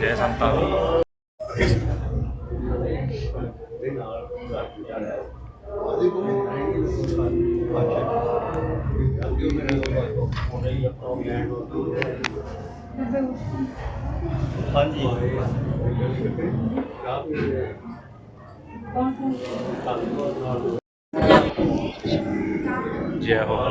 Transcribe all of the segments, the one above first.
네, 산다. ਅੰਦਰ ਆ ਜੀ ਹਾਂ ਹਾਂ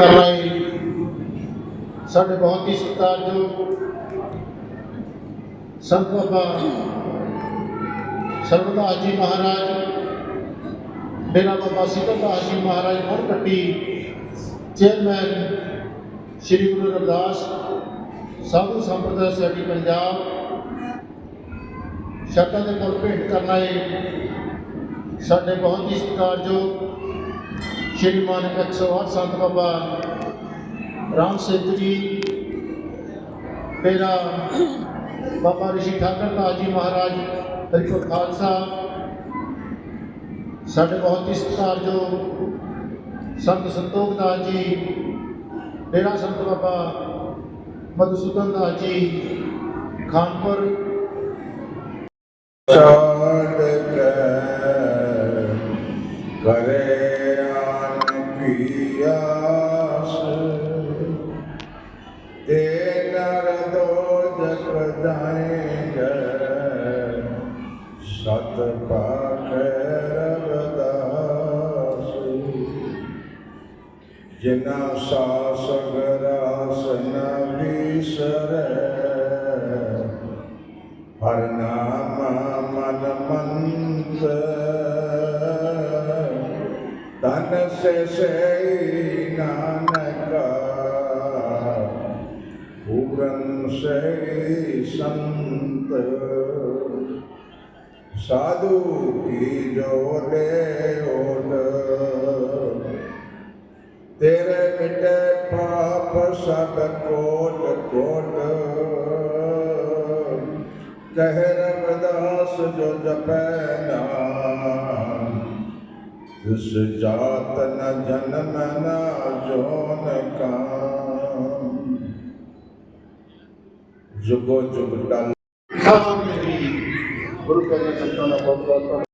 ਕਰ ਰਹੇ ਸਾਡੇ ਬਹੁਤ ਹੀ ਸਤਿਕਾਰਯੋਗ ਸੰਤ ਬਾਬਾ ਸਰਵਦਾਸ ਜੀ ਮਹਾਰਾਜ ਡੇਰਾ ਬਾਬਾ ਸਿਕੰਦਰਦਾਸ ਜੀ ਮਹਾਰਾਜ ਹੁਣ ਕੱਟੀ ਚੇਅਰਮੈਨ ਸ੍ਰੀ ਗੁਰੂ ਰਵਿਦਾਸ ਸਾਧੂ ਸੰਪਰਦਾ ਸਾਡੀ ਪੰਜਾਬ ਸ਼ਰਧਾ ਦੇ ਕੋਲ ਭੇਟ ਕਰਨਾ ਆਏ ਸਾਡੇ ਬਹੁਤ ਹੀ ਸਤਿਕਾਰਯੋਗ ਸ਼੍ਰੀਮਾਨ 108 ਸੰਤ ਬਾਬਾ ਰਾਮ ਸਿੰਘ ਜੀ ਤੇਰਾ ਬਾਬਾ ਰਿਸ਼ੀ ਠਾਕਰ ਦਾਸ ਜੀ ਮਹਾਰਾਜ ਹਰਿਪੁਰ ਖਾਲਸਾ। ਸਾਡੇ ਬਹੁਤ ਹੀ ਸਤਿਕਾਰਯੋਗ ਸੰਤ ਸੰਤੋਖ ਦਾਸ ਜੀ, ਡੇਰਾ ਸੰਤ ਬਾਬਾ ਮਧੂਸੂਦਨ ਦਾਸ ਜੀ, ਖਾਨਪੁਰ। ਛਾੜ ਕੇ ਵਿਸਰੈ ਹਰ ਨਾਮ ਮਨ ਮੰਤ ਤਨ ਸੇ ਸੇ ਨਾਨਕਾ ਪੂਰਨ ਸੇ ਸੰਤ ਸਾਧੂ ਕੀ ਜੋ ਲੈ ਓਟ ਤੇਰੇ ਮਿਟੇ ਪਾਪ ਸਭ ਕੋਟ कह रविदास जो जपैना उस जात न जन्म न जोन का जुगो जुग डाल गुरु कहना